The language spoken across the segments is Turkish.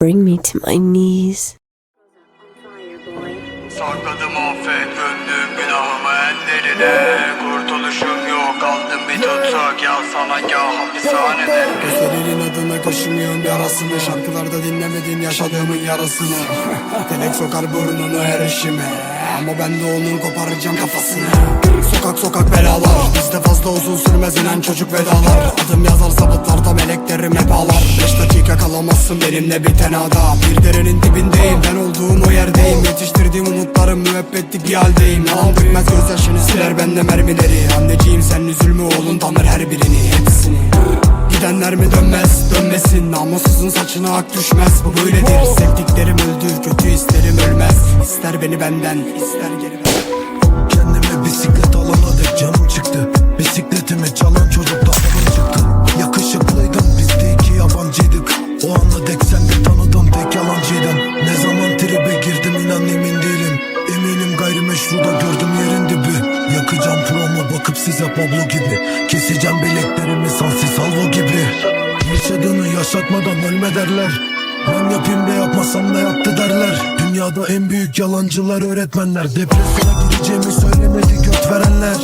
bring me to my knees. Sakladım affet. Gömdüm günahımı en derine. Kurtuluşum yok aldım bir tutsak. Ya sana ya hapishanede. Gözlerinin adına kaşımıyorum yarasını. Şarkılarda dinlemediğin yaşadığımın yarasını. Telek sokar burnunu her işime Ama ben de onun koparacağım kafasını. Sokak sokak belalar. Bizde fazla uzun sürmez inen çocuk vedalar. Adım yazar sabıtlarda meleklerim hep ağlar Kalamazsın benimle bir tenada Bir derenin dibindeyim. Ben olduğum o yerdeyim. Yetiştirdiğim umutlarım müebbetlik bir haldeyim. Yalan dökmez gözyaşını siler bende mermileri. Anneciğim sen üzülme oğlun tanır her birini hepsini. Gidenler mi dönmez? Dönmesin. Namussuzun saçına ak düşmez. Bu böyledir. Sevdiklerim öldü kötü isterim ölmez. İster beni benden ister geri ver Kendime bisiklet alana dek canım çıktı. Bisikletimi çalan çocuk Eminim gayrimeşruda gördüm yerin dibi. Yakacağım promo bakıp size Pablo gibi. Keseceğim bileklerimi sansi salvo gibi. Yaşadığını yaşatmadan ölme derler. Ben yapayım da yapmasam da yaptı derler. Dünyada en büyük yalancılar öğretmenler. Depresyona gireceğimi söylemedi göt verenler.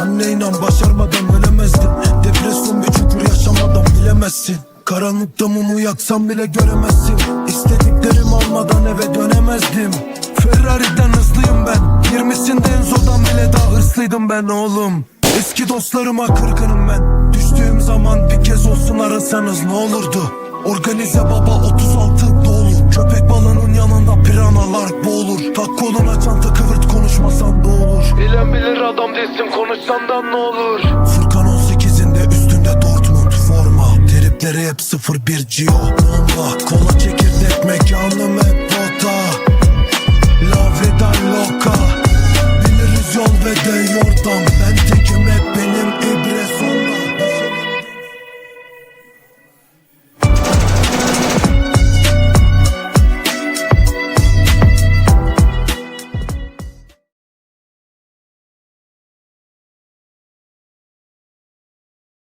Anne inan başarmadan ölemezdim Depresyon bir çukur yaşamadan bilemezsin. Karanlıkta mumu yaksam bile göremezsin. İstediklerimi Enzo'dan bile daha hırslıydım ben oğlum. Eski dostlarıma kırgınım ben. Düştüğüm zaman bir kez olsun arasanız ne olurdu? Organize baba 36 dolu Köpek balığının yanında piranalar boğulur. Tak koluna çanta kıvırt konuşmasan da olur? Bilen bilir adam değilsin konuşsan da ne olur? Furkan 18'inde üstünde Dortmund forma. Tripleri hep 01 Gio Bomba. Kola çekirdek mekanım Ben tekim